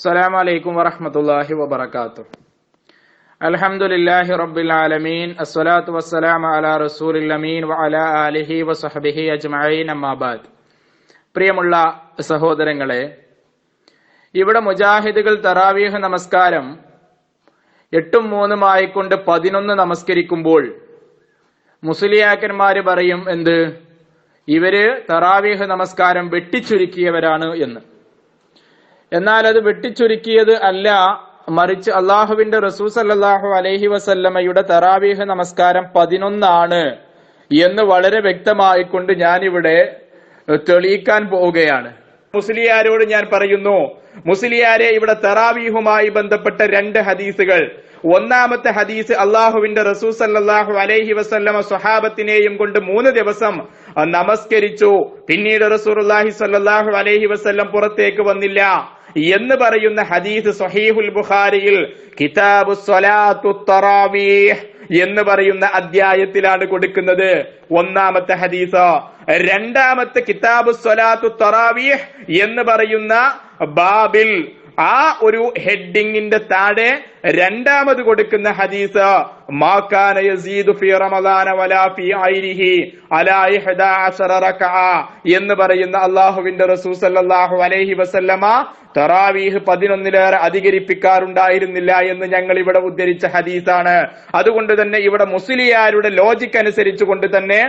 السلام عليكم ورحمة الله وبركاته الحمد لله رب العالمين الصلاة والسلام على رسول الأمين وعلى آله وصحبه أجمعين أما بعد പ്രിയമുള്ള സഹോദരങ്ങളെ ഇവിടെ മുജാഹിദുകൾ തറാവീഹ് നമസ്കാരം എട്ടും മൂന്നുമായിക്കൊണ്ട് പതിനൊന്ന് നമസ്കരിക്കുമ്പോൾ മുസ്ലിയാക്കന്മാര് പറയും എന്ത് ഇവര് തറാവീഹ് നമസ്കാരം വെട്ടിച്ചുരുക്കിയവരാണ് എന്ന് എന്നാൽ അത് വെട്ടിച്ചുരുക്കിയത് അല്ല. മറിച്ച് അള്ളാഹുവിന്റെ റസൂ സല്ലാഹു അലൈഹി വസല്ലമയുടെ തറാവീഹ് നമസ്കാരം പതിനൊന്നാണ് എന്ന് വളരെ വ്യക്തമായിക്കൊണ്ട് ഞാനിവിടെ തെളിയിക്കാൻ പോവുകയാണ്. മുസ്ലിയാരോട് ഞാൻ പറയുന്നു മുസ്ലിയാരെ ഇവിടെ തറാവീഹുമായി ബന്ധപ്പെട്ട രണ്ട് ഹദീസുകൾ. ഒന്നാമത്തെ ഹദീസ് അള്ളാഹുവിന്റെ റസൂൽ സല്ലല്ലാഹു അലൈഹി വസല്ലമ സ്വഹാബത്തിനെയും കൊണ്ട് മൂന്ന് ദിവസം നമസ്കരിച്ചു. പിന്നീട് റസൂർ റസൂലുള്ളാഹി സല്ലാഹു അലൈഹി വസല്ലം പുറത്തേക്ക് വന്നില്ല. എന്ന് പറയുന്ന ഹദീസ് സൊഹീഹുൽ ബുഖാരിയിൽ കിതാബു സ്വലാത്തു തറാവീഹ് എന്ന് പറയുന്ന അധ്യായത്തിലാണ് കൊടുക്കുന്നത്. ഒന്നാമത്തെ ഹദീസ് രണ്ടാമത്തെ കിതാബു സ്വലാത്തു തറാവീഹ് എന്ന് പറയുന്ന ബാബിൽ ആ ഒരു ഹെഡിങ്ങിന്റെ താഴെ രണ്ടാമത് കൊടുക്കുന്ന ഹദീസ് യസീദു ഫി റമദാന വലാ റക്അ എന്ന് പറയുന്ന അല്ലാഹുവിന്റെ റസൂൽ സല്ലല്ലാഹു അലൈഹി വസല്ലമ തറാവീഹ് പതിനൊന്നിലേറെ അധികരിപ്പിക്കാറുണ്ടായിരുന്നില്ല എന്ന് ഞങ്ങൾ ഇവിടെ ഉദ്ധരിച്ച ഹദീസാണ്. അതുകൊണ്ട് തന്നെ ഇവിടെ മുസ്ലിയാരുടെ ലോജിക് അനുസരിച്ച് കൊണ്ട് തന്നെ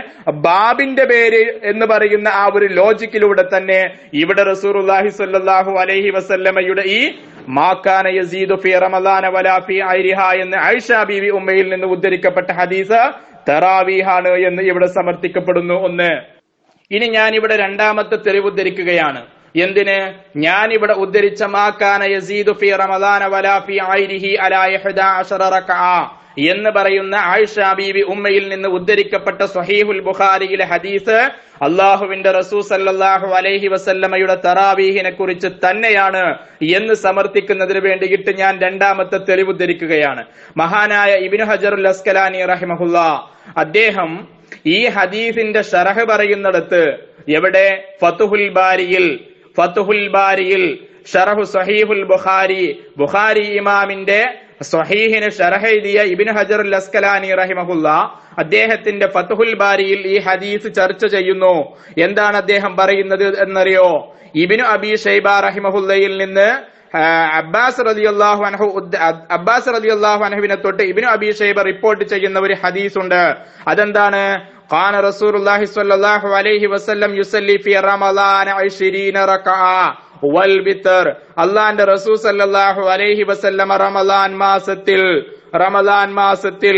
ബാബിന്റെ പേര് എന്ന് പറയുന്ന ആ ഒരു ലോജിക്കിലൂടെ തന്നെ ഇവിടെ റസൂറുല്ലാഹി സ്വല്ലല്ലാഹു അലൈഹി വസല്ലമയുടെ ഈ മാക്കാന യസീദു ഫി റമദാന വലാ ഫി ഐരിഹ എന്ന് ആയിഷ ബീവി ഉമ്മയിൽ നിന്ന് ഉദ്ധരിക്കപ്പെട്ട ഹദീസ് തറാവീഹാണ് എന്ന് ഇവിടെ സമർത്ഥിക്കപ്പെടുന്നു ഒന്ന്. ഇനി ഞാൻ ഇവിടെ രണ്ടാമത്തെ തെളിവ് ഉദ്ധരിക്കുകയാണ്. എന്തിന്? ഞാൻ ഇവിടെ ഉദ്ധരിച്ച മാക്കാന യസീദു ഫി റമദാന വലാ ഫി ഐരിഹി അലാ ഇഹ്ദാ അശറ റക്അ എന്ന് പറയുന്ന ആയിഷ ബീബി ഉമ്മയിൽ നിന്ന് ഉദ്ധരിക്കപ്പെട്ട സ്വഹീഹുൽ ബുഖാരിയിലെ ഹദീസ് അള്ളാഹുവിന്റെ റസൂ സല്ലാഹു അലൈഹി വസല്ലമയുടെ തറാവീഹിനെ കുറിച്ച് തന്നെയാണ് എന്ന് സമർത്ഥിക്കുന്നതിന് വേണ്ടിയിട്ട് ഞാൻ രണ്ടാമത്തെ തെളിവ് ഉദ്ധരിക്കുകയാണ് മഹാനായ ഇബിനു ഹജറുൽ അസ്കലാനി റഹിമഹുല്ല അദ്ദേഹം ഈ ഹദീസിന്റെ ഷറഹ് പറയുന്നിടത്ത് എവിടെ? ഫതുഹുൽ ബാരിയിൽ ഫതുഹുൽ ബാരിയിൽ ഷറഹു സഹീഹുൽ ബുഖാരി ബുഖാരി ഇമാമിന്റെ സ്വഹീഹിന് ഷറഹ ഇബിൻ ഹജർ ലസ്കലാനി റഹിമഹുല്ല അദ്ദേഹത്തിന്റെ ഫത്തുഹുൽ ബാരിയിൽ ഈ ഹദീസ് ചർച്ച ചെയ്യുന്നു. എന്താണ് അദ്ദേഹം പറയുന്നത് എന്നറിയോ? ഇബിനു അബി ഷൈബ റഹിമഹുല്ലയിൽ നിന്ന് അബ്ബാസ് റലിയല്ലാഹു അനഹു അബ്ബാസ് റലിയല്ലാഹു അനഹുവിനെ തൊട്ട് ഇബിനു അബി ഷൈബ റിപ്പോർട്ട് ചെയ്യുന്ന ഒരു ഹദീസ് ഉണ്ട് അതെന്താണ്? ഖാന റസൂലുള്ളാഹി സ്വല്ലല്ലാഹു അലൈഹി വസല്ലം യുസല്ലി ഫി റമളാന 20 റകഅ വൽ ബിത്തർ അള്ളാന്റെ റസൂൽ സല്ലല്ലാഹു അലൈഹി വസല്ലമ റമദാൻ മാസത്തിൽ റമദാൻ മാസത്തിൽ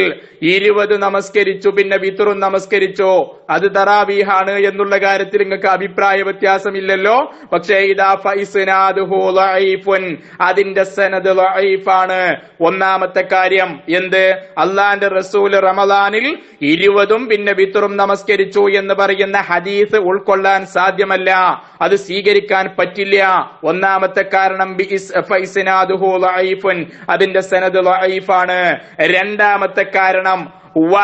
ഇരുപത് നമസ്കരിച്ചു പിന്നെ വിത്തറും നമസ്കരിച്ചു? അത് തറാവീഹാണ് എന്നുള്ള കാര്യത്തിൽ നിങ്ങൾക്ക് അഭിപ്രായ വ്യത്യാസമില്ലല്ലോ. പക്ഷേ അതിന്റെ സനദ് ആണ് ഒന്നാമത്തെ കാര്യം എന്ത്? അള്ളാന്റെ റസൂൽ റമദാനിൽ ഇരുപതും പിന്നെ വിത്തറും നമസ്കരിച്ചു എന്ന് പറയുന്ന ഹദീസ് ഉൾക്കൊള്ളാൻ സാധ്യമല്ല. അത് സ്വീകരിക്കാൻ പറ്റില്ല. ഒന്നാമത്തെ കാരണം അതിന്റെ സനദ് ആണ് രണ്ടാമത്തെ കാരണം വ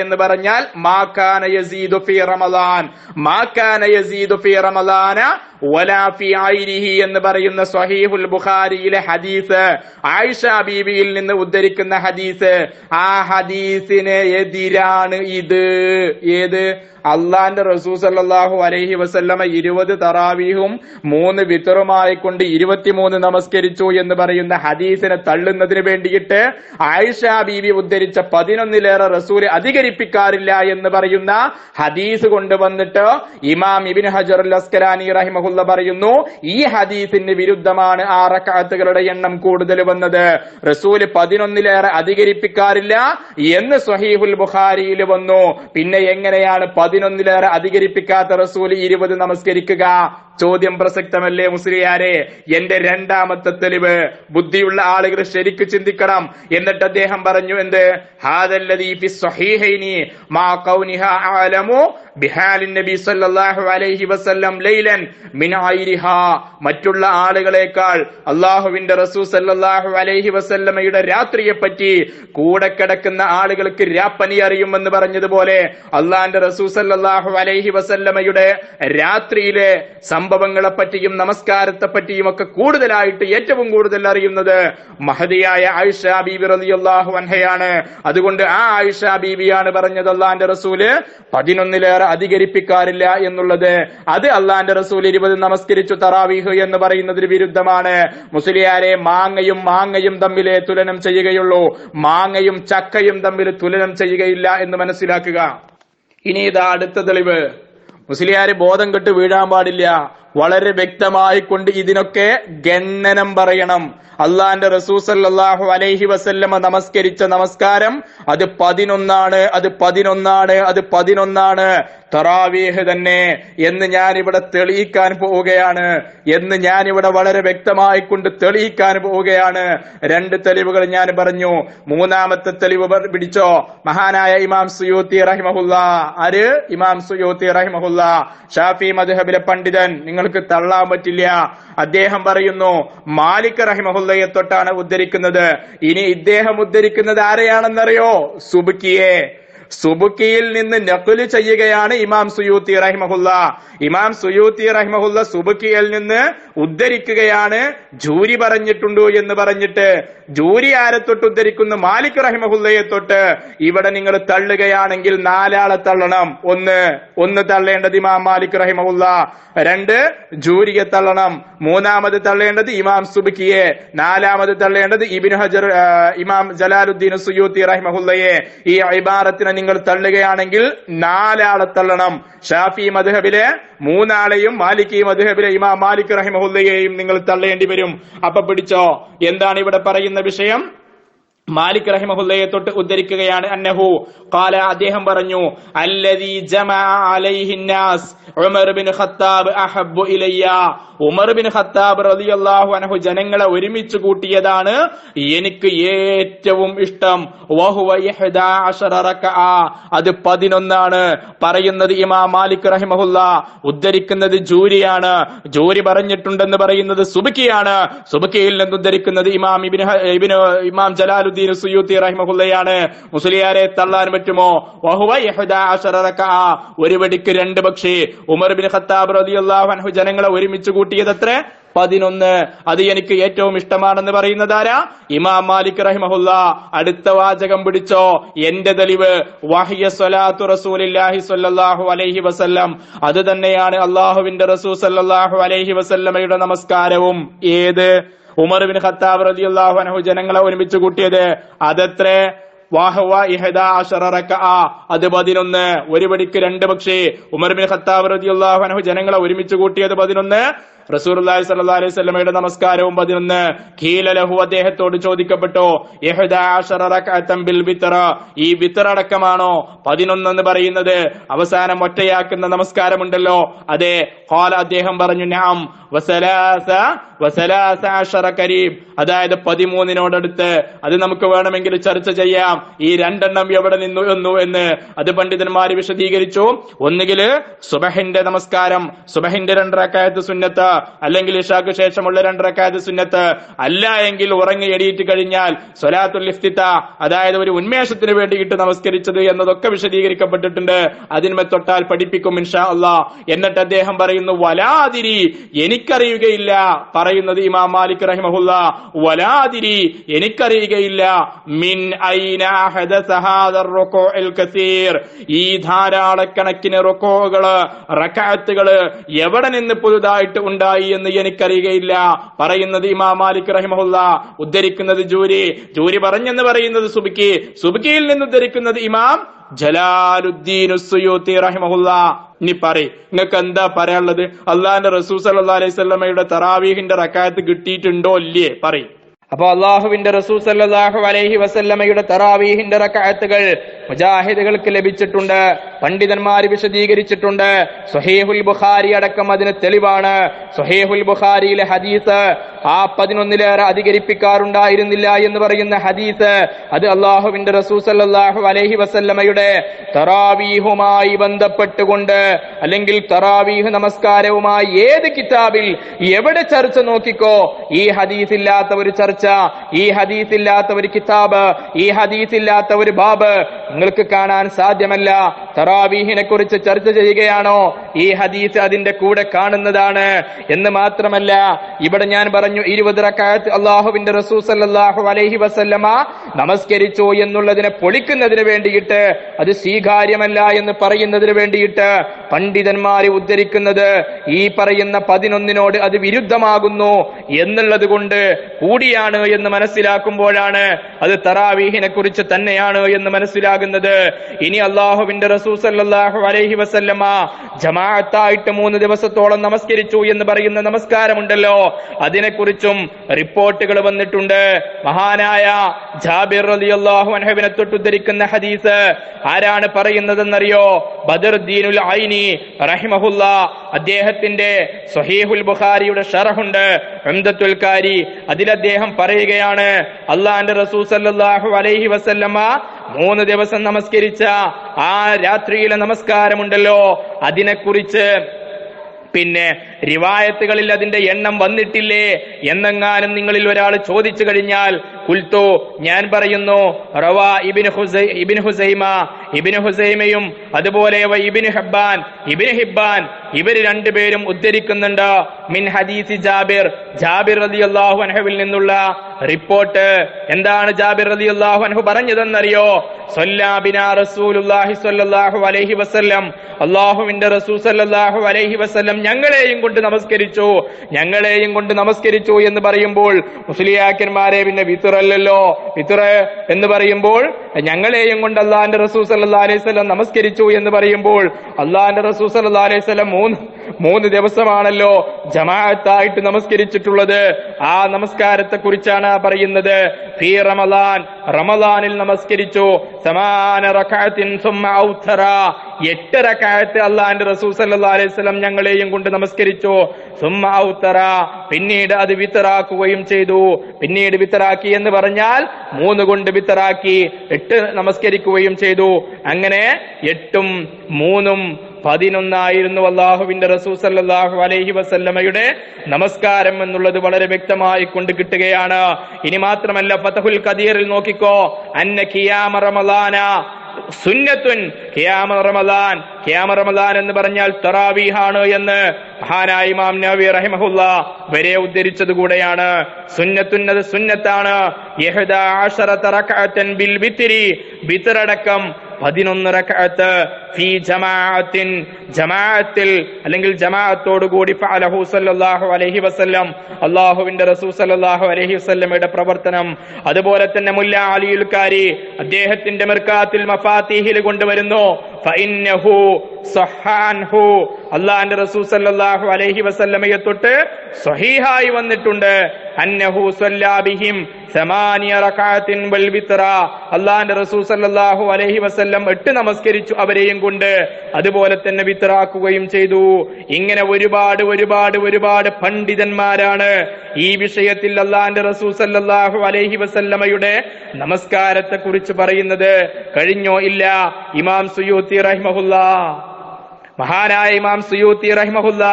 എന്ന് പറഞ്ഞാൽ മാക്കാന യസീദു ഫി റമദാൻ കാന യസീദു ഫി റമദാന എന്ന് പറയുന്ന സ്വഹീഹുൽ ബുഖാരിയിലെ ഹദീസ്. ആയിഷ ബീബിയിൽ നിന്ന് ഉദ്ധരിക്കുന്ന ഹദീസ്. ആ ഹദീസിന് എതിരാണ് ഇത്. ഏത്? അള്ളാന്റെ റസൂ സല്ലാഹു അലൈഹി വസല്ലമ ഇരുപത് തറാവീഹും മൂന്ന് വിത്തറുമായി കൊണ്ട് ഇരുപത്തിമൂന്ന് നമസ്കരിച്ചു എന്ന് പറയുന്ന ഹദീസിനെ തള്ളുന്നതിന് വേണ്ടിയിട്ട് ആയിഷ ബീവി ഉദ്ധരിച്ച പതിനൊന്നിലേറെ റസൂലെ അധികരിപ്പിക്കാറില്ല എന്ന് പറയുന്ന ഹദീസ് കൊണ്ടുവന്നിട്ട് ഇമാം ഇബിൻ ഹജർ അസ്കലാനി റഹിമഹുല്ല പറയുന്നു ഈ ഹദീസിന് വിരുദ്ധമാണ് ആ റക്കാത്തുകളുടെ എണ്ണം കൂടുതൽ വന്നത്. റസൂൽ പതിനൊന്നിലേറെ അധികരിപ്പിക്കാറില്ല എന്ന് സ്വഹീഹുൽ ബുഖാരിയിൽ വന്നു. പിന്നെ എങ്ങനെയാണ് പതിനൊന്നിലേറെ അധികരിപ്പിക്കാത്ത റസൂൽ ഇരുപത് നമസ്കരിക്കുക? ചോദ്യം പ്രസക്തമല്ലേ മുസ്ലിയാരെ? എന്റെ രണ്ടാമത്തെ തെളിവ് ബുദ്ധിയുള്ള ആളുകൾ ശരിക്ക് ചിന്തിക്കണം. എന്നിട്ട് അദ്ദേഹം പറഞ്ഞു എന്ത്? മറ്റുള്ള ആളുകളെക്കാൾ അള്ളാഹുവിന്റെ റസൂൽ സല്ലാഹു അലൈഹി വസല്ലമയുടെ രാത്രിയെ പറ്റി കൂടെ കിടക്കുന്ന ആളുകൾക്ക് രാപ്പനി അറിയുമെന്ന് പറഞ്ഞതുപോലെ അള്ളാന്റെ റസൂൽ സല്ലാഹു അലൈഹി വസല്ലമയുടെ രാത്രിയിലെ സംഭവങ്ങളെ പറ്റിയും നമസ്കാരത്തെ പറ്റിയും ഒക്കെ കൂടുതലായിട്ട് ഏറ്റവും കൂടുതൽ അറിയുന്നത് മഹതിയായ ആയിഷ ബീബി റളിയല്ലാഹു അൻഹയാണ്. അതുകൊണ്ട് ആ ആയിഷ ബീബിയാണ് പറഞ്ഞത് അള്ളാന്റെ റസൂൽ പതിനൊന്നിലേറെ അധികരിപ്പിക്കാറില്ല എന്നുള്ളത്. അത് അള്ളാന്റെ റസൂൽ ഇരുപത് നമസ്കരിച്ചു തറാവീഹ് എന്ന് പറയുന്നതിന് വിരുദ്ധമാണ്. മുസ്ലിയാരെ മാങ്ങയും മാങ്ങയും തമ്മിലെ തുലനം ചെയ്യുകയുള്ളൂ. മാങ്ങയും ചക്കയും തമ്മിൽ തുലനം ചെയ്യുകയില്ല എന്ന് മനസ്സിലാക്കുക. ഇനി ഇതാ അടുത്ത തെളിവ്. മുസ്ലിയാരെ ബോധം കെട്ട് വീഴാൻ പാടില്ല. വളരെ വ്യക്തമായി കൊണ്ട് ഇതിനൊക്കെ ഗണ്ണനം പറയണം. അള്ളാന്റെ റസൂസല്ലാഹു അലൈഹി വസല്ലമ നമസ്കരിച്ച നമസ്കാരം അത് പതിനൊന്നാണ് അത് പതിനൊന്നാണ് അത് പതിനൊന്നാണ്. തറാവീഹ് തന്നെ. എന്ന് ഞാൻ ഇവിടെ തെളിയിക്കാൻ പോവുകയാണ്. എന്ന് ഞാൻ ഇവിടെ വളരെ വ്യക്തമായി കൊണ്ട് തെളിയിക്കാൻ പോവുകയാണ്. രണ്ട് തെളിവുകൾ ഞാൻ പറഞ്ഞു. മൂന്നാമത്തെ തെളിവ് പിടിച്ചോ? മഹാനായ ഇമാം സുയൂത്തി റഹിമഹുല്ല. ആര്? ഇമാം സുയൂത്തി റഹിമഹുല്ല. ഷാഫി മദ്ഹബിലെ പണ്ഡിതൻ. നിങ്ങൾക്ക് തള്ളാൻ പറ്റില്ല. അദ്ദേഹം പറയുന്നു മാലിക് റഹിമഹുല്ലയെ തൊട്ടാണ് ഉദ്ധരിക്കുന്നത്. ഇനി ഇദ്ദേഹം ഉദ്ധരിക്കുന്നത് ആരെയാണെന്നറിയോ? സുബുക്കിയെ. സുബുക്കിയിൽ നിന്ന് നഖുൽ ചെയ്യുകയാണ് ഇമാം സുയൂത്തി റഹിമഹുല്ല. ഇമാം സുയൂത്തി റഹിമഹുല്ല സുബുക്കിയിൽ നിന്ന് ഉദ്ധരിക്കുകയാണ്. ജൂരി പറഞ്ഞിട്ടുണ്ട് എന്ന് പറഞ്ഞിട്ട് ജൂരി ആരെ തൊട്ട് ഉദ്ധരിക്കുന്നു? മാലിക് റഹിമഹുല്ലയെ തൊട്ട്. ഇവിടെ നിങ്ങൾ തള്ളുകയാണെങ്കിൽ നാലാളെ തള്ളണം. ഒന്ന് ഒന്ന് തള്ളേണ്ടത് ഇമാം മാലിക് റഹിമഹുല്ല. രണ്ട് ജൂരിയെ തള്ളണം. മൂന്നാമത് തള്ളേണ്ടത് ഇമാം സുബുക്കിയെ. നാലാമത് തള്ളേണ്ടത് ഇബിൻ ഹജർ ഇമാം ജലാലുദ്ദീൻ സുയൂത്തി റഹിമഹുല്ലയെ. ഈ ഇബാറത്തിനെ നിങ്ങൾ തള്ളുകയാണെങ്കിൽ നാലാളെ തള്ളണം. ഷാഫി മധുഹബിലെ മൂന്നാളെയും മാലിക്കി മധുഹബിലെ ഇമാ മാലിക് റഹിമഹുല്ലയെയും നിങ്ങൾ തള്ളേണ്ടി വരും. അപ്പൊ പിടിച്ചോ? എന്താണ് ഇവിടെ പറയുന്ന വിഷയം? മാലിക് റഹിമഹുല്ലയെ തൊട്ട് ഉദ്ധരിക്കുകയാണ് അന്നഹു. കാല അദ്ദേഹം പറഞ്ഞു അല്ലദീ ജമാ അലൈഹിന്നാസ് ഉമർ ബിൻ ഖത്താബ് ഇലയ്യ. ഉമർ ബിൻ ഖത്താബ് റളിയല്ലാഹു അൻഹു ജനങ്ങളെ ഒരുമിച്ച് കൂട്ടിയതാണ് എനിക്ക് ഏറ്റവും ഇഷ്ടം. വഹുവ അത് പതിനൊന്നാണ്. പറയുന്നത് ഇമാം മാലിക് റഹിമഹുല്ല. ഉദ്ധരിക്കുന്നത് ജൂരിയാണ്. ജൂരി പറഞ്ഞിട്ടുണ്ടെന്ന് പറയുന്നത് സുബിക്കിയാണ്. സുബിക്കിയിൽ നിന്ന് ഉദ്ധരിക്കുന്നത് ഇമാം ഇബ്നു ഇബ്നു ഇമാം ജലാലുദ്ദീൻ സുയൂത്തി റഹിമഹുല്ലയാണ്. മുസ്ലിയാരെ തള്ളാൻ പറ്റുമോ? ഒരു വെടിക്ക് രണ്ട് പക്ഷി. ഉമർ ബിൻ ഖത്താബ് അൻഹു ജനങ്ങളെ ഒരുമിച്ച് കൂട്ടിയത് എത്ര പതിനൊന്ന്. അത് എനിക്ക് ഏറ്റവും ഇഷ്ടമാണെന്ന് പറയുന്നത് ആരാ? ഇമാം മാലിക് റഹിമഹുല്ല. അടുത്ത വാചകം പിടിച്ചോ? എന്റെ തെളിവ് വഹിയ സ്വല്ലല്ലാഹു അലൈഹി വസല്ലം. അത് തന്നെയാണ് അള്ളാഹുവിന്റെ റസൂൽ അലൈഹി വസല്ലമയുടെ നമസ്കാരവും. ഏത്? ഉമർ ബിൻ ഖത്താബ് റളിയല്ലാഹു അൻഹു ജനങ്ങളെ ഒരുമിച്ച് കൂട്ടിയത് അതെത്രേ? അത് പതിനൊന്ന്. ഒരു പടിക്ക് രണ്ട് പക്ഷേ. ഉമർ ബിൻ ഖത്താബ് റളിയല്ലാഹു അൻഹു ജനങ്ങളെ ഒരുമിച്ച് കൂട്ടിയത് പതിനൊന്ന്. റസൂലുള്ളാഹി സല്ലാ അലൈഹി സ്വലമയുടെ നമസ്കാരവും പതിനൊന്ന്. ഖീലലഹു അദ്ദേഹത്തോട് ചോദിക്കപ്പെട്ടു ഈ വിത്തറടക്കമാണോ പതിനൊന്നെന്ന് പറയുന്നത്. അവസാനം ഒറ്റയാക്കുന്ന നമസ്കാരമുണ്ടല്ലോ. അതെ ഖാല അദ്ദേഹം പറഞ്ഞു നഅം വസലാസ വസലാസ കരീം. അതായത് പതിമൂന്നിനോടടുത്ത് അത് നമുക്ക് വേണമെങ്കിൽ ചർച്ച ചെയ്യാം. ഈ രണ്ടെണ്ണം എവിടെ നിന്നു എന്നു എന്ന്? അത് പണ്ഡിതന്മാർ വിശദീകരിച്ചു. ഒന്നുകിൽ സുബഹിന്റെ നമസ്കാരം സുബഹിന്റെ രണ്ടരക്കായത്ത് സുന്നത്ത് അല്ലെങ്കിൽ ഇഷാക്ക് ശേഷമുള്ള രണ്ടരക്കായത്ത് സുന്നത്ത് അല്ല എങ്കിൽ ഉറങ്ങി എടിയിട്ട് കഴിഞ്ഞാൽ സ്വലാത്തുൽ ഇഫ്തിത്ത അതായത് ഒരു ഉന്മേഷത്തിന് വേണ്ടിയിട്ട് നമസ്കരിച്ചത് എന്നതൊക്കെ വിശദീകരിക്കപ്പെട്ടിട്ടുണ്ട്. അതിന്മേ തൊട്ടാൽ പഠിപ്പിക്കും ഇൻഷാ അള്ളാ. എന്നിട്ട് അദ്ദേഹം പറയുന്നു വലാതിരി എനിക്കറിയുകയില്ല. പറയുന്നത് ഇമാം മാലിക് റഹിമഹുല്ല. വലാതിരി എനിക്കറിയുകയില്ല. മിൻ ഈ ധാരാളക്കണക്കിന് റൊക്കോകൾ റക്കാത്തുകൾ എവിടെ നിന്ന് പുതുതായിട്ട് എന്ന് എനിക്കറിയുകയില്ല. പറയുന്നത് ഇമാ മാലിക് റഹിമഹുല്ല. ഉദ്ധരിക്കുന്നത് ജൂരി. ജൂരി പറഞ്ഞെന്ന് പറയുന്നത് സുബിക്കി. സുബിക്കിയിൽ നിന്ന് ഉദ്ധരിക്കുന്നത് ഇമാം ജലാലുദ്ദീൻ റഹിമഹുല്ല. ഇനി പറ നിങ്ങൾക്ക് എന്താ പറയാനുള്ളത്? അള്ളാഹിന്റെ റസൂ സല്ലാ അലൈഹി തറാവീഹിന്റെ റക്കാത്ത് കിട്ടിയിട്ടുണ്ടോ ഇല്ലേ? പറയും. അപ്പൊ അള്ളാഹുവിന്റെ റസൂ സല്ലാഹു അലൈഹി വസല്ലമയുടെ തറാവീഹിന്റെ റക്കാത്തുകൾ മുജാഹിദുകൾക്ക് ലഭിച്ചിട്ടുണ്ട് പണ്ഡിതന്മാർ വിശദീകരിച്ചിട്ടുണ്ട്. സുഹേഹുൽ ബുഖാരി അടക്കം അതിന് തെളിവാണ്. സുഹേഹുൽ ബുഖാരിയിലെ ഹദീസ് ആ പതിനൊന്നിലേറെ അധികരിപ്പിക്കാറുണ്ടായിരുന്നില്ല എന്ന് പറയുന്ന ഹദീസ് അത് അള്ളാഹുവിന്റെ റസൂൽ സല്ലല്ലാഹു അലൈഹി വസല്ലമയുടെ തറാവീഹുമായി ബന്ധപ്പെട്ടുകൊണ്ട് അല്ലെങ്കിൽ തറാവീഹ് നമസ്കാരവുമായി ഏത് കിതാബിൽ എവിടെ ചർച്ച നോക്കിക്കോ ഈ ഹദീസ് ഇല്ലാത്ത ഒരു ചർച്ച ഈ ഹദീസ് ഇല്ലാത്ത ഒരു കിതാബ് ഈ ഹദീസ് ഇല്ലാത്ത ഒരു ബാബ് നിങ്ങൾക്ക് കാണാൻ സാധ്യമല്ല. തറാവീഹിനെ കുറിച്ച് ചർച്ച ചെയ്യുകയാണോ? ഈ ഹദീസ് അതിന്റെ കൂടെ കാണുന്നതാണ്. എന്ന് മാത്രമല്ല ഇവിടെ ഞാൻ പറഞ്ഞു ഇരുപത് റക്കായത്ത് അള്ളാഹുവിന്റെ റസൂൽ സല്ലല്ലാഹു അലൈഹി വസല്ലമ നമസ്കരിച്ചു എന്നുള്ളതിനെ പൊളിക്കുന്നതിന് വേണ്ടിയിട്ട് അത് സ്വീകാര്യമല്ല എന്ന് പറയുന്നതിന് വേണ്ടിയിട്ട് പണ്ഡിതന്മാരെ ഉദ്ധരിക്കുന്നത് ഈ പറയുന്ന പതിനൊന്നിനോട് അത് വിരുദ്ധമാകുന്നു എന്നുള്ളത് കൊണ്ട് കൂടിയാണ് എന്ന് മനസ്സിലാക്കുമ്പോഴാണ് അത് തറാവീഹിനെ കുറിച്ച് തന്നെയാണ് എന്ന് മനസ്സിലാകുന്നത്. ഇനി അള്ളാഹുവിന്റെ റസൂൽ സല്ലല്ലാഹു അലൈഹി വസല്ലമ ജമാഅത്തായിട്ട് മൂന്ന് ദിവസത്തോളം നമസ്കരിച്ചു എന്ന് പറയുന്ന നമസ്കാരമുണ്ടല്ലോ. അതിനെക്കുറിച്ചും റിപ്പോർട്ടുകൾ വന്നിട്ടുണ്ട്. മഹാനായ ജാബിർ റളിയല്ലാഹു അൻഹുവിനെ തൊട്ടുദ്ധരിക്കുന്ന ഹദീസ് ആരാണ് പറയുന്നതെന്നറിയോ? ബദറുദ്ദീനുൽ ഐനി റഹിമഹുല്ല. അദ്ദേഹത്തിന്റെ സഹീഹുൽ ബുഖാരിയുടെ ഷറഹുണ്ട്. ഉംദത്തുൽ കാരി അതിൽ അദ്ദേഹം പറയുകയാണ് അള്ളാന്റെ സല്ലല്ലാഹു അലൈഹി വസല്ലമ മൂന്ന് ദിവസം നമസ്കരിച്ച ആ രാത്രിയിലെ നമസ്കാരമുണ്ടല്ലോ. അതിനെക്കുറിച്ച് പിന്നെ റിവായത്തുകളിൽ അതിന്റെ എണ്ണം വന്നിട്ടില്ലേ എന്നെങ്ങാനും നിങ്ങളിൽ ഒരാൾ ചോദിച്ചു കഴിഞ്ഞാൽ കുൽത്തു ഞാൻ പറയുന്നു റവാ ഇബിൻ ഹുസൈ ഇബിൻ ഹുസൈമ ഇബിൻ ഹുസൈമയും അതുപോലെ ഇബിൻ ഹബ്ബാൻ ഇബിൻ ഹിബ്ബാൻ ഇവർ രണ്ടുപേരും ഉദ്ധരിക്കുന്നുണ്ട്. മിൻ ഹദീസി ജാബിർ. ജാബിർ അലി അള്ളാഹു അൻഹുവിൽ നിന്നുള്ള റിപ്പോർട്ട്. എന്താണ് ജാബിർ അലി അള്ളാഹു അൻഹു പറഞ്ഞതെന്നറിയോ? അലൈഹി വസല്ലം. റസൂൽ അലൈഹി വസല്ലം ഞങ്ങളെയും കൊണ്ട് നമസ്കരിച്ചു. ഞങ്ങളെയും കൊണ്ട് നമസ്കരിച്ചു എന്ന് പറയുമ്പോൾ മുസ്ലിയാക്കന്മാരെ പിന്നെ വിത്തുറല്ലോ വിത്തുറ എന്ന് പറയുമ്പോൾ ഞങ്ങളെയും കൊണ്ട് അള്ളാഹിന്റെ റസൂൽ സല്ലല്ലാഹു അലൈഹി സ്വലം നമസ്കരിച്ചു എന്ന് പറയുമ്പോൾ അള്ളാഹിന്റെ റസൂൽ സല്ലല്ലാഹു അലൈഹി വസല്ലം മൂന്ന് മൂന്ന് ദിവസമാണല്ലോ ജമാഅത്തായിട്ട് നമസ്കരിച്ചിട്ടുള്ളത്. ആ നമസ്കാരത്തെ കുറിച്ചാണ് പറയുന്നത്. ഫീ റമദാനിൽ നമസ്കരിച്ചു. സമാന റകഅത്തിൻ സുമ്മ ഔത്തറ. എട്ട് റകഅത്ത് അള്ളാഹിന്റെ റസൂൽ സല്ലല്ലാഹു അലൈഹി ഞങ്ങളെയും കൊണ്ട് നമസ്കരിച്ചു. സുമ്മ ഔത്തറ. പിന്നീട് അത് വിത്തറാക്കുകയും ചെയ്തു. പിന്നീട് വിത്തറാക്കി എന്ന് പറഞ്ഞാൽ മൂന്ന് കൊണ്ട് വിത്തറാക്കി എട്ട് നമസ്കരിക്കുകയും ചെയ്തു. അങ്ങനെ എട്ടും മൂന്നും പതിനൊന്നായിരുന്നു അള്ളാഹുവിന്റെ റസൂൽ സല്ലല്ലാഹു അലൈഹി വസല്ലമയുടെ നമസ്കാരം എന്നുള്ളത് വളരെ വ്യക്തമായി കൊണ്ട് കിട്ടുകയാണ്. ഇനി മാത്രമല്ല ഫതഹുൽ കദീറിൽ നോക്കിക്കോ. അന്ന ഖിയാമ റമളാന സുന്നത്തുൻ. ഖിയാമ റമളാൻ ഖിയാമ റമളാൻ എന്ന് പറഞ്ഞാൽ തറാവീഹാണ് എന്ന് മഹാനായ ഇമാം നബി റഹിമഹുല്ല വരെ ഉദ്ധരിച്ചത് കൂടെയാണ്. സുന്നത്തുൻ സുന്നത്താണ്. ആശറ റകഅത്തൻ ബിൽ വിത്രി. വിത്രടക്കം പതിനൊന്ന് റക്അത്ത് ഫീ ജമാഅത്തിൻ ജമാഅത്തിൽ അല്ലെങ്കിൽ ജമാഅത്തോട് കൂടി ഫഅലഹു സല്ലല്ലാഹു അലൈഹി വസല്ലം അല്ലാഹുവിന്റെ റസൂൽ സല്ലല്ലാഹു അലൈഹി വസല്ലമയുടെ പ്രവർത്തനം. അതുപോലെ തന്നെ മുല്ല അലിയുൽ കാരി അദ്ദേഹത്തിന്റെ മിർക്കാത്തിൽ മഫാത്തിഹിൽ കൊണ്ടുവരുന്നു. ഫഇന്നഹു സഹാൻഹു. അള്ളാഹിന്റെ റസൂൽ സല്ലല്ലാഹു അലൈഹി വസല്ലമയെ തൊട്ട് സ്വഹീഹായി വന്നിട്ടുണ്ട്. അന്നഹു സല്ലാബിഹിം സമാനിയ റകഅത്തിൻ വൽ വിത്ര അള്ളാഹിന്റെ റസൂൽ സല്ലല്ലാഹു അലൈഹി വസല്ലം എട്ട് നമസ്കരിച്ചു അവരെയും കൊണ്ട് അതുപോലെ തന്നെ വിത്തറാക്കുകയും ചെയ്തു. ഇങ്ങനെ ഒരുപാട് ഒരുപാട് ഒരുപാട് പണ്ഡിതന്മാരാണ് ഈ വിഷയത്തിൽ അള്ളാന്റെ റസൂൽ സല്ലല്ലാഹു അലൈഹി വസല്ലമയുടെ നമസ്കാരത്തെ കുറിച്ച് പറയുന്നത്. കഴിഞ്ഞോ ഇല്ല? ഇമാം സുയൂത്തി റഹ്മഹുല്ലാ. മഹാനായ ഇമാം സുയൂത്തി റഹ്മഹുല്ല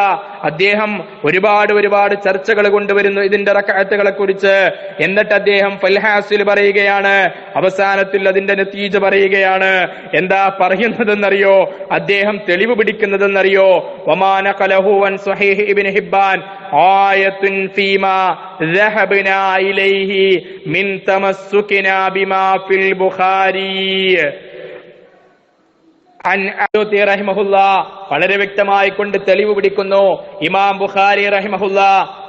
അദ്ദേഹം ഒരുപാട് ഒരുപാട് ചർച്ചകൾ കൊണ്ടുവരുന്നു ഇതിന്റെ റക്കാത്തുകളെ കുറിച്ച് എന്നിട്ട് അദ്ദേഹം ഫൽഹാസിൽ പറയുകയാണ് അവസാനത്തിൽ അതിന്റെ നത്തീജ പറയുകയാണ് എന്താ പറയുന്നതെന്നറിയോ അദ്ദേഹം തെളിവ് പിടിക്കുന്നതെന്നറിയോ വമാന കലഹുവൻ സ്വഹീഹ് ഇബ്നു ഹിബ്ബാൻ ആയത്തുൻ ഫീമാ ذهبنا إليه من تمسكنا بما في البخاري അൻ അദൂത്തി റഹിമഹുല്ല വളരെ വ്യക്തമായി കൊണ്ട് തെളിവ് പിടിക്കുന്നു. ഇമാം ബുഖാരി റഹിമഹുല്ല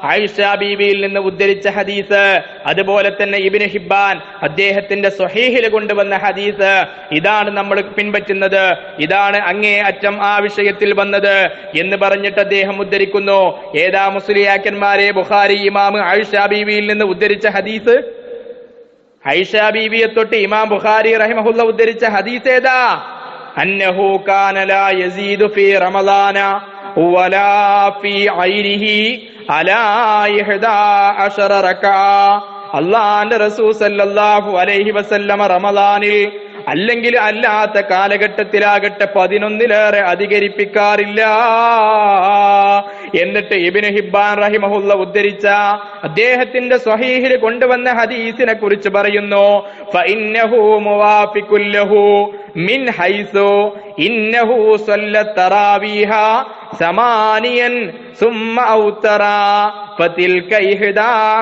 ആയിഷ ബീവിയിൽ നിന്ന് ഉദ്ധരിച്ച ഹദീസ്. അതുപോലെ തന്നെ ഇബിന് ഹിബാൻ അദ്ദേഹത്തിന്റെ സ്വഹീഹിൽ കൊണ്ടുവന്ന ഹദീസ്. ഇതാണ് നമ്മൾ പിൻപറ്റുന്നത്. ഇതാണ് അങ്ങേ അറ്റം ആ വിഷയത്തിൽ വന്നത് എന്ന് പറഞ്ഞിട്ട് അദ്ദേഹം ഉദ്ധരിക്കുന്നു. ഏതാ മുസ്ലിയാക്കന്മാരെ ബുഖാരി ഇമാം ആയിഷ ബീവിയിൽ നിന്ന് ഉദ്ധരിച്ച ഹദീസ്? ഐഷ ബീവിയെ തൊട്ട് ഇമാം ബുഖാരി റഹിമഹുല്ല ഉദ്ധരിച്ച ഹദീസ് ഏതാ? അന്നഹു കാനല യസീദു ഫീ റമളാന വലാ ഫീ ഐരിഹി അലാ ഇഹ്ദാ അശറ റക്അ അള്ളാന്റെ റസൂൽ സല്ലല്ലാഹു അലൈഹി വസല്ലമ റമളാനിൽ അല്ലെങ്കിൽ അല്ലാത്ത കാലഘട്ടത്തിലാകട്ടെ പതിനൊന്നിലേറെ അധികരിപ്പിക്കാറില്ല. എന്നിട്ട് ഇബിന് ഹിബാൻ റഹിമഹുല്ല ഉദ്ധരിച്ച അദ്ദേഹത്തിന്റെ സ്വഹീഹിൽ കൊണ്ടുവന്ന ഹദീസിനെ കുറിച്ച് പറയുന്നു മിൻ സ്വല്ല തറാവീഹ സമാനിയൻ ഔത്തറ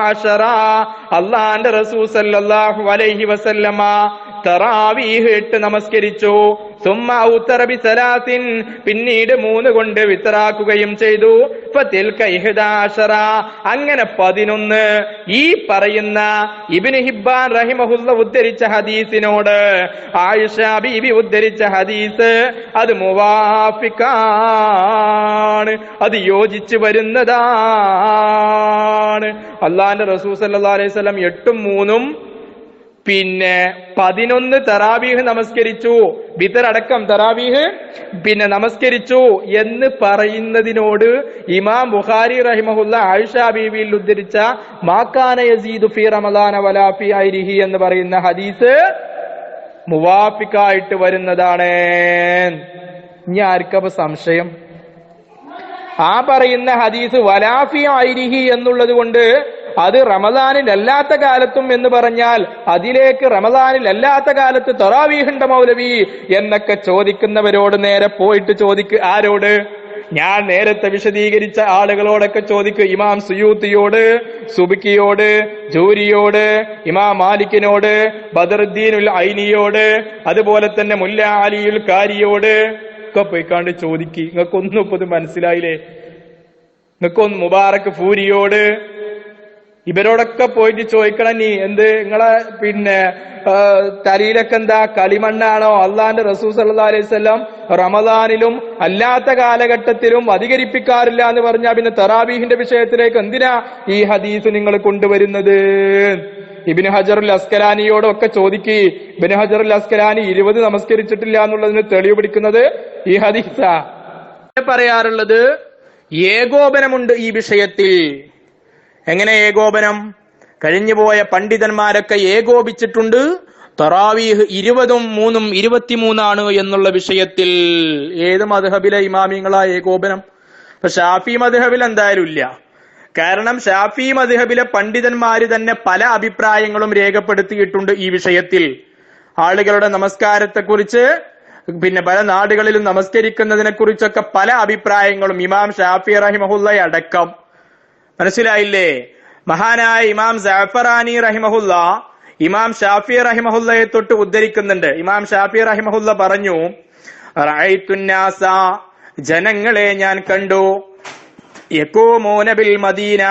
അശറ റസൂൽ സല്ലല്ലാഹു അലൈഹി വസല്ലമ തറാവീഹ് നമസ്കരിച്ചു. സുമ്മ ഔത്തറ ബി സലാസിൻ പിന്നീട് മൂന്ന് കൊണ്ട് വിത്തറാക്കുകയും ചെയ്തു. അങ്ങനെ പതിനൊന്ന്. ഈ പറയുന്ന ഇബിന് ഹിബാൻ റഹിമഹുല്ല ഉദ്ധരിച്ച ഹദീസിനോട് ആയിഷ ബീബി ഉദ്ധരിച്ച ഹദീസ് അത് മുവാഫിക്കാണ് അത് യോജിച്ച് വരുന്നതാണ്. അള്ളാന്റെ റസൂസ് സല്ലല്ലാഹു അലൈഹി സ്വലം എട്ടും മൂന്നും പിന്നെ പതിനൊന്ന് തറാവീഹ് നമസ്കരിച്ചു. ബിത്തറടക്കം തറാവീഹ്. പിന്നെ നമസ്കരിച്ചു എന്ന് പറയുന്നതിനോട് ഇമാം ബുഖാരി റഹിമഹുല്ല ആയിഷ ബീവിയിൽ ഉദ്ധരിച്ച മാക്കാന ഫി റമദാന വലാ ഫി ഐരിഹി എന്ന് പറയുന്ന ഹദീസ് മുവാഫിക്കായിട്ട് വരുന്നതാണ്. ഇനി ആർക്കപ്പോ സംശയം? ആ പറയുന്ന ഹദീസ് വലാഫി ഐരിഹി എന്നുള്ളത് കൊണ്ട് അത് റമദാനിൽ അല്ലാത്ത കാലത്തും എന്ന് പറഞ്ഞാൽ അതിലേക്ക് റമദാനിൽ അല്ലാത്ത കാലത്ത് തറാവീഹുണ്ട മൗലവി എന്നൊക്കെ ചോദിക്കുന്നവരോട് നേരെ പോയിട്ട് ചോദിക്ക് ആരോട്? ഞാൻ നേരത്തെ വിശദീകരിച്ച ആളുകളോടൊക്കെ ചോദിക്കും ഇമാം സുയൂത്തിയോട് സുബിക്കിയോട് ജൂരിയോട് ഇമാം മാലിക്കിനോട് ബദറുദ്ദീനുൽ ഐനിയോട് അതുപോലെ തന്നെ മുല്ല അലിയുൽ കാരിയോട് ഒക്കെ പോയിക്കാണ്ട് ചോദിക്ക്. നിങ്ങൾക്കൊന്നും ഇപ്പൊ മനസ്സിലായില്ലേ? നിങ്ങൾക്കൊന്ന് മുബാറക് ഫൂരിയോട് ഇവരോടൊക്കെ പോയിട്ട് ചോദിക്കണം നീ എന്ത് നിങ്ങളെ പിന്നെ തലയിലൊക്കെ എന്താ കളിമണ്ണാണോ? അള്ളാന്റെ സല്ലല്ലാഹു അലൈഹി വസല്ലം റമദാനിലും അല്ലാത്ത കാലഘട്ടത്തിലും അധികരിപ്പിക്കാറില്ല എന്ന് പറഞ്ഞാൽ പിന്നെ തെറാബീഹിന്റെ വിഷയത്തിലേക്ക് എന്തിനാ ഈ ഹദീസ് നിങ്ങൾ കൊണ്ടുവരുന്നത്? ഇബിന് ഹജറുൽ അസ്കലാനിയോടൊക്കെ ചോദിക്കി ഇബിന് ഹജറുൽ അസ്കലാനി ഇരുപത് നമസ്കരിച്ചിട്ടില്ല എന്നുള്ളതിന് തെളിവ് പിടിക്കുന്നത് ഈ ഹദീസാ. പറയാറുള്ളത് ഏകോപനമുണ്ട് ഈ വിഷയത്തിൽ. എങ്ങനെ ഏകോപനം? കഴിഞ്ഞുപോയ പണ്ഡിതന്മാരൊക്കെ ഏകോപിച്ചിട്ടുണ്ട്. തറാവീഹ് ഇരുപതും മൂന്നും ഇരുപത്തിമൂന്നാണ് എന്നുള്ള വിഷയത്തിൽ ഏത് മധുഹബിലെ ഇമാമിങ്ങളാ ഏകോപനം? ഇപ്പൊ ഷാഫി മധുഹബിൽ എന്തായാലും ഇല്ല. കാരണം ഷാഫി മധുഹബിലെ പണ്ഡിതന്മാര് തന്നെ പല അഭിപ്രായങ്ങളും രേഖപ്പെടുത്തിയിട്ടുണ്ട് ഈ വിഷയത്തിൽ. ആളുകളുടെ നമസ്കാരത്തെക്കുറിച്ച് പിന്നെ പല നാടുകളിലും നമസ്കരിക്കുന്നതിനെ കുറിച്ചൊക്കെ പല അഭിപ്രായങ്ങളും ഇമാം ഷാഫി റഹിമഹുല്ല അടക്കം. മനസ്സിലായില്ലേ? മഹാനായ ഇമാം ജാഫറാനി റഹിമഹുല്ല ഇമാം ഷാഫി റഹിമഹുല്ലയെ തൊട്ട് ഉദ്ധരിക്കുന്നുണ്ട്. ഇമാം ഷാഫി റഹിമഹുല്ല പറഞ്ഞു റായിത്തുന്നാസ ജനങ്ങളെ ഞാൻ കണ്ടു. യകൂമൂന ബിൽ മദീന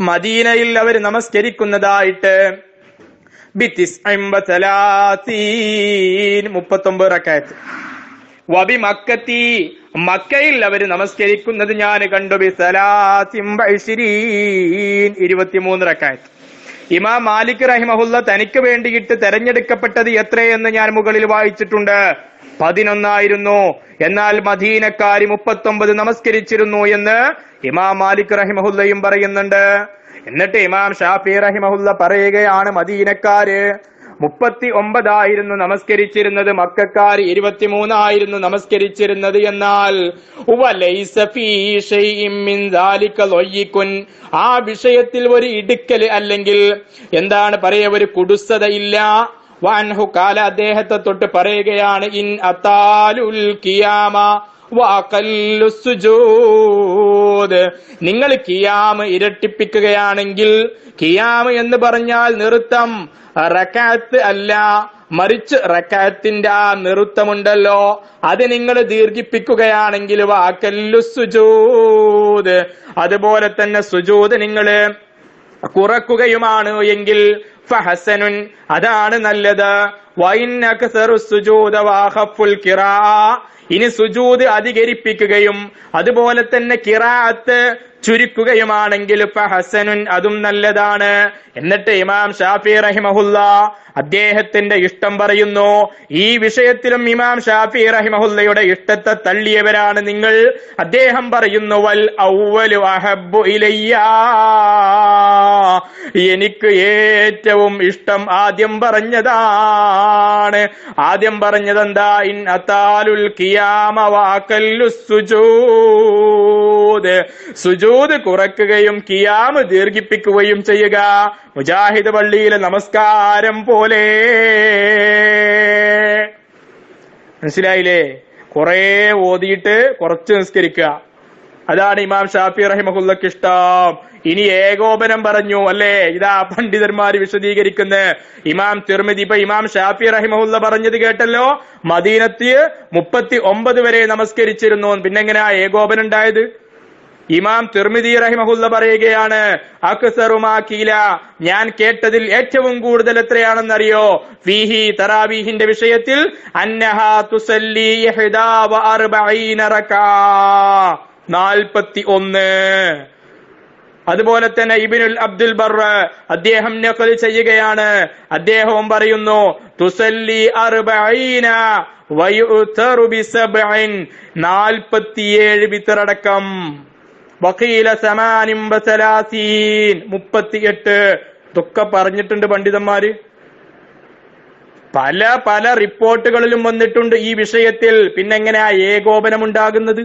മദീനയിൽ അവർ നമസ്കരിക്കുന്നതായിട്ട്. മുപ്പത്തൊമ്പത് റക്കായത്ത്. വബി മക്കത്തി മക്കയിൽ അവർ നമസ്കരിക്കുന്നത് ഞാൻ കണ്ടു. ഇരുപത്തിമൂന്ന് റക്കായത്ത്. ഇമാം മാലിക് റഹിമഹുല്ല തനിക്ക് വേണ്ടിയിട്ട് തെരഞ്ഞെടുക്കപ്പെട്ടത് എത്രയെന്ന് ഞാൻ മുകളിൽ വായിച്ചിട്ടുണ്ട്. പതിനൊന്നായിരുന്നു. എന്നാൽ മദീനക്കാരി മുപ്പത്തൊമ്പത് നമസ്കരിച്ചിരുന്നു എന്ന് ഇമാം മാലിക് റഹിമഹുല്ലയും പറയുന്നുണ്ട്. എന്നിട്ട് ഇമാം ഷാഫി റഹിമഹുല്ല പറയുകയാണ് മദീനക്കാര് മുപ്പത്തി ഒമ്പതായിരുന്നു നമസ്കരിച്ചിരുന്നത് മക്കാർ ഇരുപത്തിമൂന്നായിരുന്നു നമസ്കരിച്ചിരുന്നത് എന്നാൽ. ആ വിഷയത്തിൽ ഒരു ഇടുക്കൽ അല്ലെങ്കിൽ എന്താണ് പറയുക ഒരു കുടുസതയില്ല വാൻഹു കാല അദ്ദേഹത്തെ തൊട്ട് പറയുകയാണ് ഇൻ അത്താലുൽ കിയാമ. നിങ്ങൾ കിയാമ് ഇരട്ടിപ്പിക്കുകയാണെങ്കിൽ കിയാമ് എന്ന് പറഞ്ഞാൽ നിറുത്തം റക്കാത്ത് അല്ല മറിച്ച് റക്കാത്തിന്റെ ആ നിറുത്തമുണ്ടല്ലോ അത് നിങ്ങൾ ദീർഘിപ്പിക്കുകയാണെങ്കിൽ വാക്കല്ലു സുജൂദ് അതുപോലെ തന്നെ സുജൂത് നിങ്ങൾ കുറക്കുകയുമാണ് എങ്കിൽ ഫഹസനുൻ അതാണ് നല്ലത്. വൈൻ സുജൂദ വാഹഫുൽ ഖിറാ ഇനി സുജൂത് അധികരിപ്പിക്കുകയും അതുപോലെ തന്നെ കിറാത്ത് ചുരുക്കുകയുമാണെങ്കിൽ ഹസനുൻ അതും നല്ലതാണ്. എന്നിട്ട് ഇമാം ഷാഫി റഹിമഹുല്ല അദ്ദേഹത്തിന്റെ ഇഷ്ടം പറയുന്നു. ഈ വിഷയത്തിലും ഇമാം ഷാഫി റഹിമഹുല്ലയുടെ ഇഷ്ടത്തെ തള്ളിയവരാണ് നിങ്ങൾ. അദ്ദേഹം പറയുന്നു വൽ ഔവലു അഹബു ഇലയ്യ. എനിക്ക് ഏറ്റവും ഇഷ്ടം ആദ്യം പറഞ്ഞതാണ്. ആദ്യം പറഞ്ഞതെന്താ? ഇൻ അത്താലുൽ കിയാമ വാക്കല്ലു സുജൂദ് സുജൂദ് കുറക്കുകയും കിയാമ് ദീർഘിപ്പിക്കുകയും ചെയ്യുക. മുജാഹിദ് പള്ളിയിലെ നമസ്കാരം പോലെ. മനസ്സിലായില്ലേ? കുറെ ഓതിയിട്ട് കുറച്ച് നിസ്കരിക്കുക. അതാണ് ഇമാം ഷാഫി റഹിമഹുല്ലക്ക് ഇഷ്ടം. ഇനി ഏകോപനം പറഞ്ഞു അല്ലേ? ഇതാ പണ്ഡിതന്മാര് വിശദീകരിക്കുന്ന. ഇമാം തിർമിതി ഇപ്പൊ ഇമാം ഷാഫി റഹിമഹുല്ല പറഞ്ഞത് കേട്ടല്ലോ? മദീനത്ത് മുപ്പത്തി ഒമ്പത് വരെ നമസ്കരിച്ചിരുന്നു. പിന്നെങ്ങനെയാ ഏകോപനം ഉണ്ടായത്? ഇമാം തിർമിദി റഹിമഹുല്ല പറയുകയാണ് അക്സറുമാക്കീല ഞാൻ കേട്ടതിൽ ഏറ്റവും കൂടുതൽ എത്രയാണെന്നറിയോ? ഫീഹി തറാവീഹിന്റെ വിഷയത്തിൽ അതുപോലെ തന്നെ ഇബിനുൽ അബ്ദുൽ ബർ അദ്ദേഹം നഖൽ ചെയ്യുകയാണ്. അദ്ദേഹവും പറയുന്നു തുസല്ലി ബിസബ്ഇൻ. നാൽപ്പത്തിയേഴ് വിത്തറടക്കം വക്കീല സമാനിം ബസലാസീൻ. മുപ്പത്തിയെട്ട്. ഇതൊക്കെ പറഞ്ഞിട്ടുണ്ട് പണ്ഡിതന്മാര്. പല പല റിപ്പോർട്ടുകളിലും വന്നിട്ടുണ്ട് ഈ വിഷയത്തിൽ. പിന്നെങ്ങനെയാ ഏകോപനം ഉണ്ടാകുന്നത്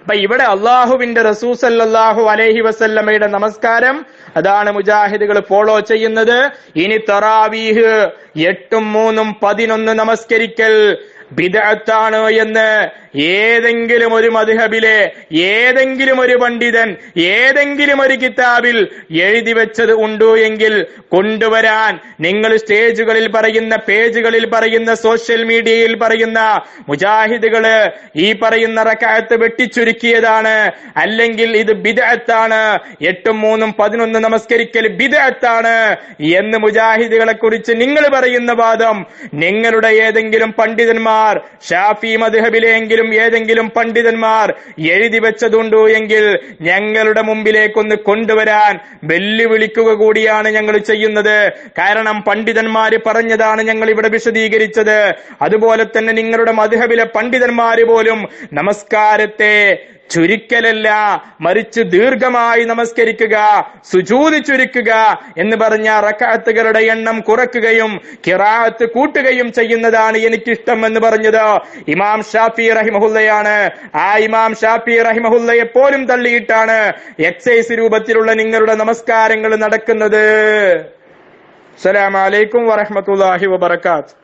അപ്പൊ ഇവിടെ അള്ളാഹുവിന്റെ റസൂസല്ലാഹു അലൈഹി വസല്ലമ്മയുടെ നമസ്കാരം. അതാണ് മുജാഹിദുകൾ ഫോളോ ചെയ്യുന്നത്. ഇനി തറാവീഹ് എട്ടും മൂന്നും പതിനൊന്ന് നമസ്കരിക്കൽ. ബിദഅത്താണ് എന്ന് ഏതെങ്കിലും ഒരു മധുഹബിലെ ഏതെങ്കിലും ഒരു പണ്ഡിതൻ ഏതെങ്കിലും ഒരു കിതാബിൽ എഴുതി വെച്ചത് ഉണ്ടോ എങ്കിൽ കൊണ്ടുവരാൻ നിങ്ങൾ സ്റ്റേജുകളിൽ പറയുന്ന പേജുകളിൽ പറയുന്ന സോഷ്യൽ മീഡിയയിൽ പറയുന്ന മുജാഹിദുകൾ ഈ പറയുന്ന റക്കായത്ത് വെട്ടിച്ചുരുക്കിയതാണ്. അല്ലെങ്കിൽ ഇത് ബിദഅത്താണ്. എട്ടും മൂന്നും പതിനൊന്ന് നമസ്കരിക്കൽ ബിദഅത്താണ് എന്ന് മുജാഹിദുകളെ കുറിച്ച് നിങ്ങൾ പറയുന്ന വാദം. നിങ്ങളുടെ ഏതെങ്കിലും പണ്ഡിതന്മാർ ഷാഫി മദ്ഹബിലെങ്കിലും ഏതെങ്കിലും പണ്ഡിതന്മാർ എഴുതി വെച്ചതുണ്ടോ എങ്കിൽ ഞങ്ങളുടെ മുമ്പിലേക്കൊന്ന് കൊണ്ടുവരാൻ വെല്ലുവിളിക്കുക കൂടിയാണ് ഞങ്ങൾ ചെയ്യുന്നത്. കാരണം പണ്ഡിതന്മാർ പറഞ്ഞതാണ് ഞങ്ങൾ ഇവിടെ വിശദീകരിച്ചത്. അതുപോലെ തന്നെ നിങ്ങളുടെ മധുഹബിലെ പണ്ഡിതന്മാര് പോലും നമസ്കാരത്തെ ചുരുക്കലല്ല. മറിച്ച് ദീർഘമായി നമസ്കരിക്കുക സുജൂതി ചുരുക്കുക എന്ന് പറഞ്ഞ റക്കാത്തുകളുടെ എണ്ണം കുറക്കുകയും കിറാത്ത് കൂട്ടുകയും ചെയ്യുന്നതാണ് എനിക്കിഷ്ടം എന്ന് പറഞ്ഞത്. ഇമാം ഷാഫി റഹിമഹുല്ലയാണ്. ആ ഇമാം ഷാഫി റഹിമഹുല്ലയെ പോലും തള്ളിയിട്ടാണ് എക്സൈസ് രൂപത്തിലുള്ള നിങ്ങളുടെ നമസ്കാരങ്ങൾ നടക്കുന്നത്. അസ്സലാമലൈക്കും വറഹമത്തല്ലാഹി വബർക്കാത്ത്